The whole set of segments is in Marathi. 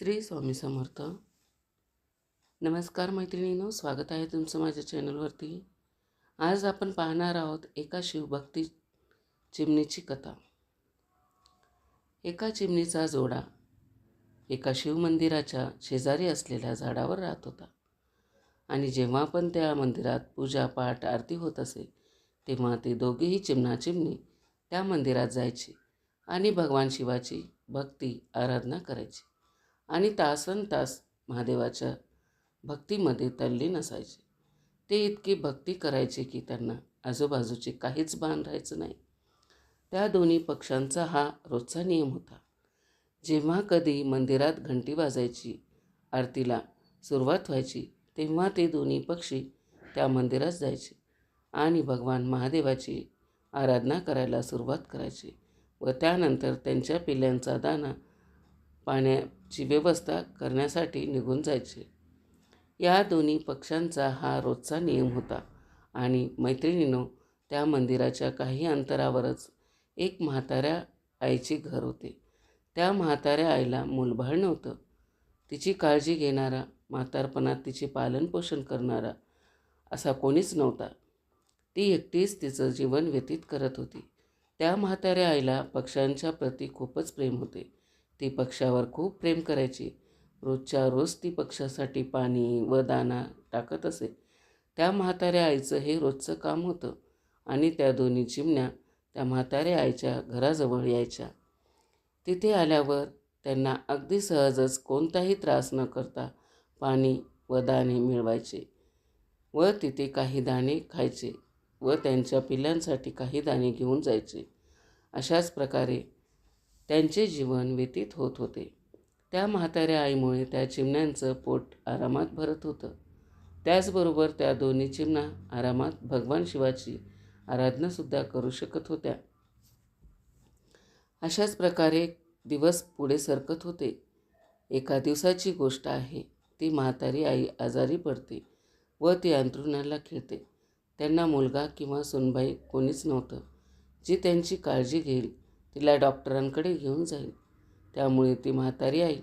श्री स्वामी समर्थ. नमस्कार मैत्रिणीनो स्वागत आहे तुमचं माझ्या चॅनलवरती. आज आपण पाहणार आहोत एका शिवभक्ती चिमणीची कथा. एका चिमणीचा जोडा एका शिवमंदिराच्या शेजारी असलेल्या झाडावर राहत होता. आणि जेव्हा पण त्या मंदिरात पूजा पाठ आरती होत असे तेव्हा ते दोघेही चिमणा चिमणी त्या मंदिरात जायचे आणि भगवान शिवाची भक्ती आराधना करायची. आणि तासन तास महादेवाच्या भक्तीमध्ये तल्लीन असायचे ते इतकी भक्ती करायचे की त्यांना आजूबाजूचे काहीच भान राहायचं नाही. त्या दोन्ही पक्षांचा हा रोजचा नियम होता. जेव्हा कधी मंदिरात घंटी वाजायची आरतीला सुरुवात व्हायची तेव्हा ते दोन्ही पक्षी त्या मंदिरात जायचे आणि भगवान महादेवाची आराधना करायला सुरुवात करायची व त्यानंतर त्यांच्या पिल्ल्यांचा दाना पाण्या ची व्यवस्था करण्यासाठी निघून जायचे. या दोन्ही पक्षांचा हा रोजचा नियम होता आणि मैत्रिणीनो त्या मंदिराच्या काही अंतरावरच एक म्हाताऱ्या आईचे घर होते. त्या म्हाताऱ्या आईला मूलबाळ नव्हतं. तिची काळजी घेणारा म्हातारपणात तिचे पालनपोषण करणारा असा कोणीच नव्हता. ती एकटीच तिचं जीवन व्यतीत करत होती. त्या म्हाताऱ्या आईला पक्ष्यांच्या प्रती खूपच प्रेम होते. ती पक्षावर खूप प्रेम करायची. रोजच्या रोज ती पक्षासाठी पाणी व दाना टाकत असे. त्या म्हाताऱ्या आईचं हे रोजचं काम होतं आणि त्या दोन्ही चिमण्या त्या म्हाताऱ्या आईच्या घराजवळ यायच्या. तिथे आल्यावर त्यांना अगदी सहजच कोणताही त्रास न करता पाणी व दाणे मिळवायचे व तिथे काही दाणे खायचे व त्यांच्या पिल्लांसाठी काही दाणे घेऊन जायचे. अशाच प्रकारे त्यांचे जीवन व्यतीत होत होते. त्या म्हाताऱ्या आईमुळे त्या चिमण्यांचं पोट आरामात भरत होतं. त्याचबरोबर त्या दोन्ही चिमणा आरामात भगवान शिवाची आराधनासुद्धा करू शकत होत्या. अशाच प्रकारे दिवस पुढे सरकत होते. एका दिवसाची गोष्ट आहे ती म्हातारी आई आजारी पडते व ती अंथरुणाला खेळते. त्यांना मुलगा किंवा सुनबाई कोणीच नव्हतं जी त्यांची काळजी घेईल तिला डॉक्टरांकडे घेऊन जाईल. त्यामुळे ती म्हातारी आई.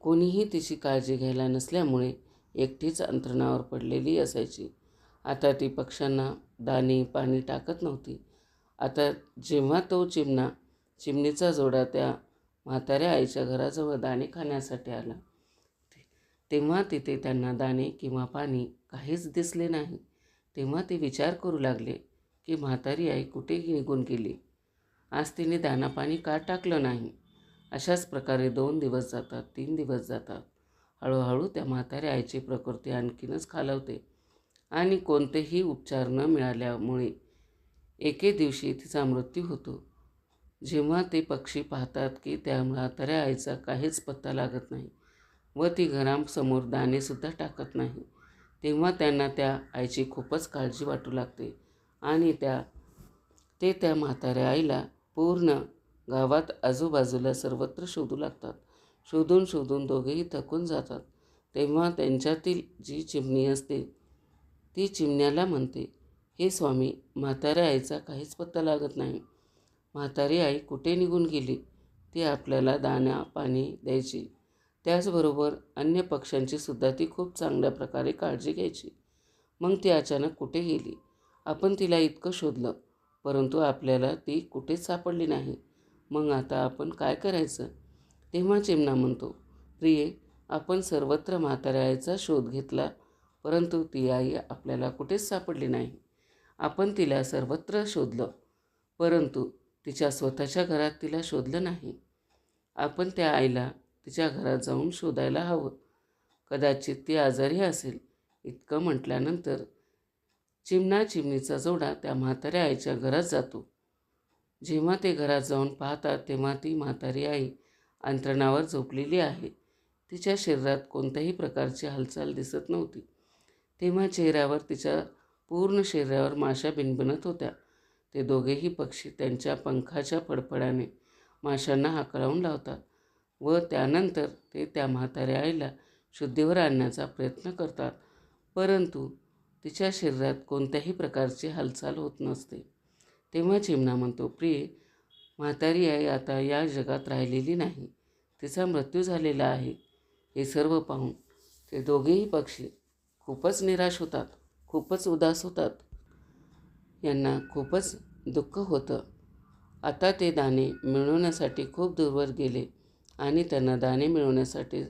कोणीही तिची काळजी घ्यायला नसल्यामुळे एकटीच अंतरणावर पडलेली असायची. आता ती पक्ष्यांना दाणे पाणी टाकत नव्हती. आता जेव्हा तो चिमणा चिमणीचा जोडा त्या म्हाताऱ्या आईच्या घराजवळ दाणे खाण्यासाठी आला तेव्हा तिथे त्यांना दाणे किंवा पाणी काहीच दिसले नाही. तेव्हा ते विचार करू लागले की म्हातारी आई कुठे निघून गेली. आज तिने दानापाणी का टाकलं नाही? अशाच प्रकारे दोन दिवस जातात तीन दिवस जातात. हळूहळू त्या म्हाताऱ्या आईची प्रकृती आणखीनच खालवते. आणि कोणतेही उपचार न मिळाल्यामुळे एके दिवशी तिचा मृत्यू होतो. जेव्हा ते पक्षी पाहतात की त्या म्हाताऱ्या आईचा काहीच पत्ता लागत नाही व ती घरासमोर दाणेसुद्धा टाकत नाही तेव्हा त्यांना त्या आईची खूपच काळजी वाटू लागते आणि त्या ते त्या म्हाताऱ्या आईला पूर्ण गावात आजूबाजूला सर्वत्र शोधू लागतात. शोधून शोधून दोघेही थकून जातात. तेव्हा त्यांच्यातील जी चिमणी असते ती चिमण्याला म्हणते हे स्वामी म्हाताऱ्या आईचा काहीच पत्ता लागत नाही. म्हातारी आई कुठे निघून गेली? ती आपल्याला दाण्या पाणी द्यायची. त्याचबरोबर अन्य पक्ष्यांची सुद्धा ती खूप चांगल्या प्रकारे काळजी घ्यायची. मग ती अचानक कुठे गेली? आपण तिला इतकं शोधलं. परंतु आपल्याला ती कुठेच सापडली नाही. मग आता आपण काय करायचं? तेव्हा चिमणा म्हणतो प्रिये आपण सर्वत्र म्हाताऱ्या आईचा शोध घेतला परंतु ती आई आपल्याला कुठेच सापडली नाही. आपण तिला सर्वत्र शोधलं परंतु तिच्या स्वतःच्या घरात तिला शोधलं नाही. आपण त्या आईला तिच्या घरात जाऊन शोधायला हवं. कदाचित ती आजारी असेल इतकं म्हटल्यानंतर चिमणा चिमणीचा जोडा त्या म्हाताऱ्या आईच्या घरात जातो. जेव्हा ते घरात जाऊन पाहतात तेव्हा ती म्हातारी आई अंतरणावर झोपलेली आहे. तिच्या शरीरात कोणत्याही प्रकारची हालचाल दिसत नव्हती. तेव्हा चेहऱ्यावर तिच्या पूर्ण शरीरावर माशा बिनबिनत होत्या. ते दोघेही पक्षी त्यांच्या पंखाच्या फडफडाने माशांना हाकळावून लावतात व त्यानंतर ते त्या म्हाताऱ्या आईला शुद्धीवर आणण्याचा प्रयत्न करतात. परंतु तिच्या शरीरात कोणत्याही प्रकारची हालचाल होत नसते. तेव्हा चिमणा म्हणतो प्रिय म्हातारी आई आता या जगात राहिलेली नाही. तिचा मृत्यू झालेला आहे. हे सर्व पाहून ते दोघेही पक्षी खूपच निराश होतात खूपच उदास होतात. यांना खूपच दुःख होतं. आता ते दाणे मिळवण्यासाठी खूप दूरवर गेले आणि त्यांना दाणे मिळवण्यासाठी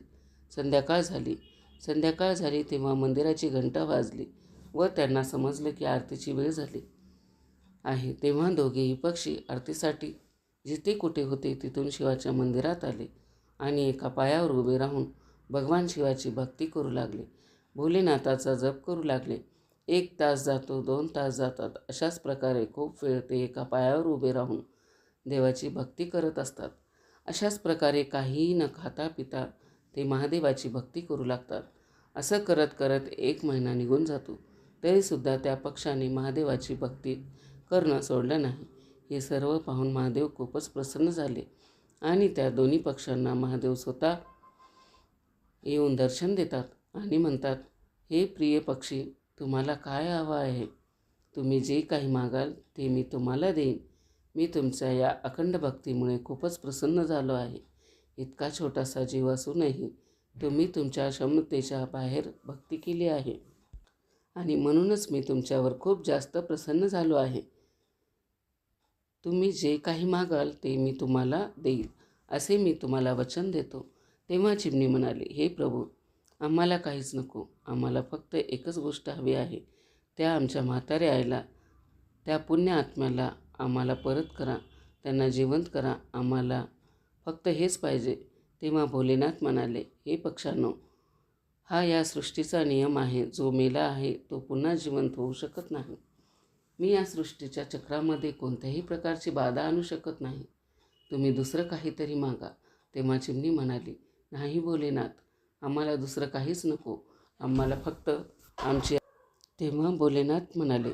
संध्याकाळ झाली. संध्याकाळ झाली तेव्हा मंदिराची घंटा वाजली. व त्यांना समजलं की आरतीची वेळ झाली आहे. तेव्हा दोघेही पक्षी आरतीसाठी जिथे कुठे होते तिथून शिवाच्या मंदिरात आले आणि एका पायावर उभे राहून भगवान शिवाची भक्ती करू लागले. भोलेनाथाचा जप करू लागले. एक तास जातो दोन तास जातात. अशाच प्रकारे खूप वेळ ते एका पायावर उभे राहून देवाची भक्ती करत असतात. अशाच प्रकारे काहीही न खाता पिता ते महादेवाची भक्ती करू लागतात. असं करत करत एक महिना निघून जातो. तरीसुद्धा त्या पक्षाने महादेवाची भक्ती करणं सोडलं नाही. हे सर्व पाहून महादेव खूपच प्रसन्न झाले आणि त्या दोन्ही पक्षांना महादेव स्वतः येऊन दर्शन देतात आणि म्हणतात हे प्रिय पक्षी तुम्हाला काय हवं आहे? तुम्ही जे काही मागाल ते मी तुम्हाला देईन. मी तुमच्या या अखंड भक्तीमुळे खूपच प्रसन्न झालो आहे. इतका छोटासा जीव असूनही तुम्ही तुमच्या क्षमतेच्या बाहेर भक्ती केली आहे. आणि म्हणूनच मी तुमच्यावर खूप जास्त प्रसन्न झालो आहे. तुम्ही जे काही मागाल ते मी तुम्हाला देईल असे मी तुम्हाला वचन देतो. तेव्हा चिमणी म्हणाली हे प्रभू आम्हाला काहीच नको. आम्हाला फक्त एकच गोष्ट हवी आहे. त्या आमच्या म्हाताऱ्या आईला त्या पुण्य आत्म्याला आम्हाला परत करा. त्यांना जिवंत करा. आम्हाला फक्त हेच पाहिजे. तेव्हा भोलेनाथ म्हणाले हे पक्षांनो हा या सृष्टीचा नियम आहे. जो मेला आहे तो पुन्हा जिवंत होऊ शकत नाही. मी या सृष्टीच्या चक्रामध्ये कोणत्याही प्रकारची बाधा आणू शकत नाही. तुम्ही दुसरं काहीतरी मागा. तेव्हा चिमणी म्हणाली नाही भोलेनाथ आम्हाला दुसरं काहीच नको. आम्हाला फक्त आमची तेव्हा भोलेनाथ म्हणाले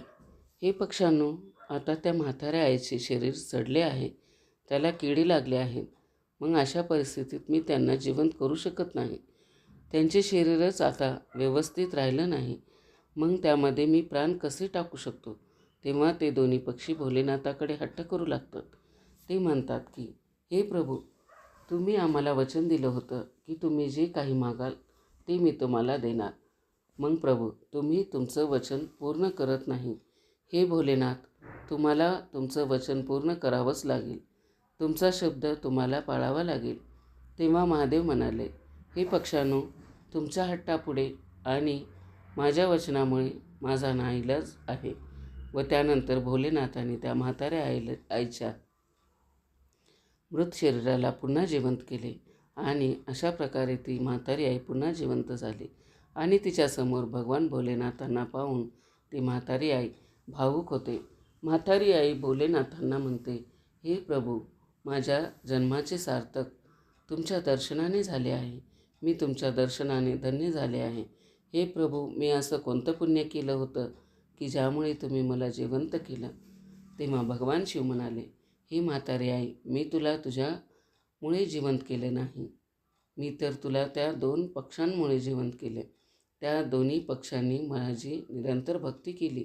हे पक्ष्यांनो आता त्या म्हाताऱ्या आईचे शरीर चढले आहे. त्याला किडी लागले आहेत. मग अशा परिस्थितीत मी त्यांना जिवंत करू शकत नाही. त्यांचे शरीरच आता व्यवस्थित राहिलं नाही. मग त्यामध्ये मी प्राण कसे टाकू शकतो? तेव्हा ते दोन्ही पक्षी भोलेनाथाकडे हट्ट करू लागतात. ते म्हणतात की हे प्रभू तुम्ही आम्हाला वचन दिलं होतं की तुम्ही जे काही मागाल ते मी तुम्हाला देणार. मग प्रभू तुम्ही तुमचं वचन पूर्ण करत नाही. हे भोलेनाथ तुम्हाला तुमचं वचन पूर्ण करावंच लागेल. तुमचा शब्द तुम्हाला पाळावा लागेल. तेव्हा महादेव म्हणाले हे पक्षांनो तुमच्या हट्टापुढे आणि माझ्या वचनामुळे माझा नाईलाज आहे व त्यानंतर भोलेनाथाने त्या म्हाताऱ्या आईला आईच्या मृत शरीराला पुन्हा जिवंत केले आणि अशा प्रकारे ती म्हातारी आई पुन्हा जिवंत झाली आणि तिच्यासमोर भगवान भोलेनाथांना पाहून ती म्हातारी आई भावूक होते. म्हातारी आई भोलेनाथांना म्हणते हे प्रभू माझ्या जन्माचे सार्थक तुमच्या दर्शनाने झाले आहे. मी तुमच्या दर्शनाने धन्य झाले आहे. हे प्रभू मी असं कोणतं पुण्य केलं होतं की ज्यामुळे तुम्ही मला जिवंत केलं? तेव्हा भगवान शिव म्हणाले ही म्हातारी आई मी तुला तुझ्यामुळे जिवंत केले नाही. मी तर तुला त्या दोन पक्षांमुळे जिवंत केले. त्या दोन्ही पक्षांनी माझी निरंतर भक्ती केली.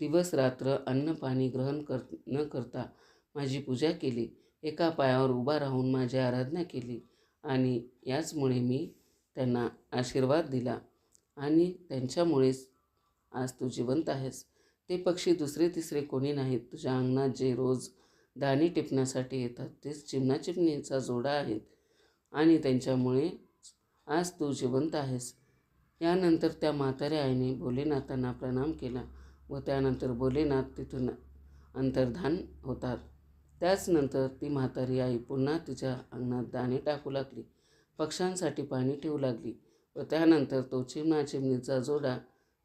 दिवस रात्र अन्न पाणी ग्रहण कर न करता माझी पूजा केली. एका पायावर उभा राहून माझी आराधना केली आणि याचमुळे मी त्यांना आशीर्वाद दिला आणि त्यांच्यामुळेच आज तू जिवंत आहेस. ते पक्षी दुसरे तिसरे कोणी नाहीत. तुझ्या अंगणात जे रोज दाणी टिपण्यासाठी येतात तेच चिमणाचिमणीचा जोडा आहेत आणि त्यांच्यामुळे आज तू जिवंत आहेस. यानंतर त्या म्हाताऱ्या आईने भोलेनाथांना प्रणाम केला व त्यानंतर भोलेनाथ तिथून अंतर्धान होतात. त्याचनंतर ती म्हातारी आई पुन्हा तिच्या अंगणात दाणे टाकू लागली. पक्ष्यांसाठी पाणी ठेवू लागली व त्यानंतर तो चिमणा चिमणीचा जोडा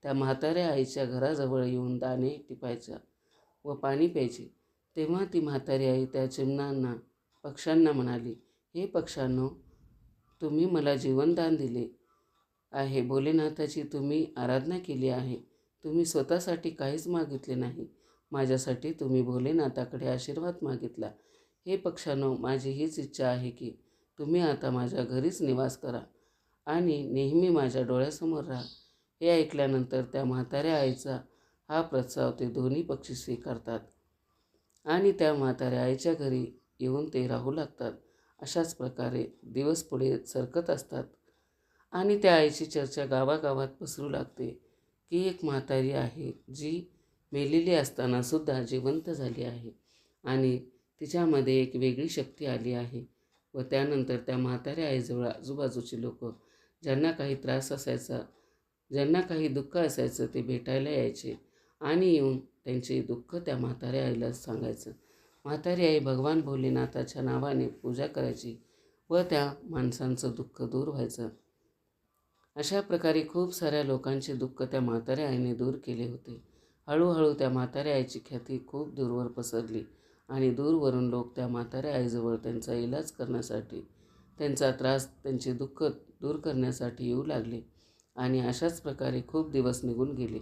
त्या म्हाताऱ्या आईच्या घराजवळ येऊन दाणे टिपायचा व पाणी प्यायचे. तेव्हा ती म्हातारी आई त्या चिमणांना पक्ष्यांना म्हणाली हे पक्ष्यांनो तुम्ही मला जीवनदान दिले आहे. भोलेनाथाची तुम्ही आराधना केली आहे. तुम्ही स्वतःसाठी काहीच मागितले नाही. माझ्यासाठी तुम्ही भोलेनाथाकडे आशीर्वाद मागितला. हे पक्षांनो माझी हीच इच्छा आहे की तुम्ही आता माझ्या घरीच निवास करा आणि नेहमी माझ्या डोळ्यासमोर राहा. हे ऐकल्यानंतर त्या म्हाताऱ्या आईचा हा प्रस्ताव ते दोन्ही पक्षी स्वीकारतात आणि त्या म्हाताऱ्या आईच्या घरी येऊन ते राहू लागतात. अशाच प्रकारे दिवस पुढे सरकत असतात आणि त्या आईची चर्चा गावागावात पसरू लागते. की एक म्हातारी आहे जी मेलेली असतानासुद्धा जिवंत झाली आहे आणि तिच्यामध्ये एक वेगळी शक्ती आली आहे. व त्यानंतर त्या म्हाताऱ्या आईजवळ आजूबाजूची लोक ज्यांना काही त्रास असायचा ज्यांना काही दुःख असायचं ते भेटायला यायचे आणि येऊन त्यांचे दुःख त्या म्हाताऱ्या आईला सांगायचं. म्हातारी आई भगवान भोलेनाथाच्या नावाने पूजा करायची व त्या माणसांचं दुःख दूर व्हायचं. अशा प्रकारे खूप साऱ्या लोकांचे दुःख त्या म्हाताऱ्या आईने दूर केले होते. हळूहळू त्या म्हाताऱ्या आईची ख्याती खूप दूरवर पसरली. आणि दूरवरून लोक त्या म्हाताऱ्या आईजवळ त्यांचा इलाज करण्यासाठी त्यांचा त्रास त्यांचे दुःख दूर करण्यासाठी येऊ लागले आणि अशाच प्रकारे खूप दिवस निघून गेले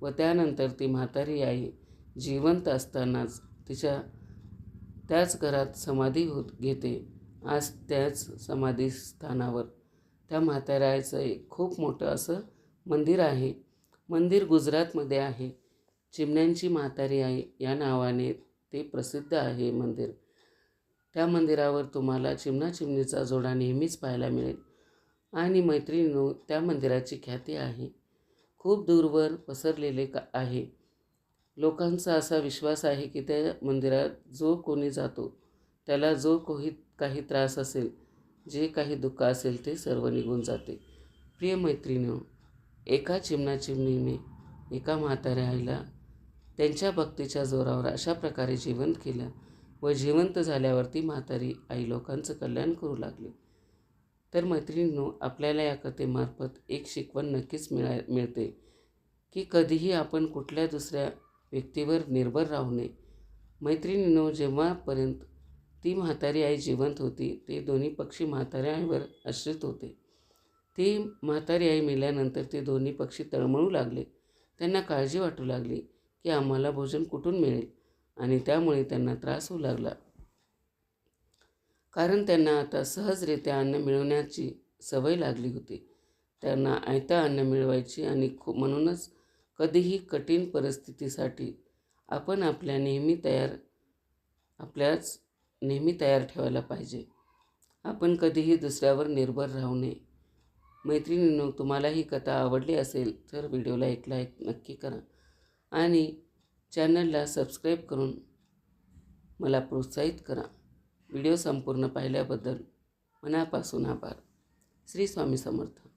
व त्यानंतर ती म्हातारी आई जिवंत असतानाच तिच्या त्याच घरात समाधी होत घेते. आज त्याच समाधी स्थानावर त्या म्हाताऱ्या आईचं एक खूप मोठं असं मंदिर आहे. मंदिर गुजरातमध्ये आहे. चिमण्यांची म्हातारी आई या नावाने ते प्रसिद्ध आहे मंदिर. त्या मंदिरावर तुम्हाला चिमणाचिमणीचा जोडा नेहमीच पाहायला मिळेल. आणि मैत्रिणीनो त्या मंदिराची ख्याती आहे. खूप दूरवर पसरलेले का आहे. लोकांचा असा विश्वास आहे की त्या मंदिरात जो कोणी जातो त्याला जो कोही काही त्रास असेल जे काही दुःख असेल ते सर्व निघून जाते. प्रिय मैत्रिणीनो एका चिमणाचिमणीने एका म्हाताऱ्या आईला त्यांच्या भक्तीच्या जोरावर अशा प्रकारे जिवंत केलं व जिवंत झाल्यावरती म्हातारी आई लोकांचं कल्याण करू लागली. तर मैत्रिणींनो आपल्याला या कथेमार्फत एक शिकवण नक्कीच मिळा मिळते की कधीही आपण कुठल्या दुसऱ्या व्यक्तीवर निर्भर राहू नये. मैत्रिणींनो जेव्हापर्यंत ती म्हातारी आई जिवंत होती ते दोन्ही पक्षी म्हाताऱ्या आईवर आश्रित होते. ती म्हातारी आई मेल्यानंतर ते दोन्ही पक्षी तळमळू लागले. त्यांना काळजी वाटू लागली. की आम्हाला भोजन कुठून मिळेल? आणि त्यामुळे त्यांना त्रास होऊ लागला. कारण त्यांना आता सहजरित्या अन्न मिळवण्याची सवय लागली होती. त्यांना आयता अन्न मिळवायची आणि खूप म्हणूनच कधीही कठीण परिस्थितीसाठी आपण आपल्या नेहमी तयार आपल्याच नेहमी तयार ठेवायला पाहिजे. आपण कधीही दुसऱ्यावर निर्भर राहू नये. मैत्रिणींनो तुम्हाला ही कथा आवडली असेल तर व्हिडिओला एक लाईक नक्की करा. आणि चॅनलला सबस्क्राईब करून मला प्रोत्साहित करा. व्हिडिओ संपूर्ण पाहिल्याबद्दल मनापासून आभार. श्री स्वामी समर्थ.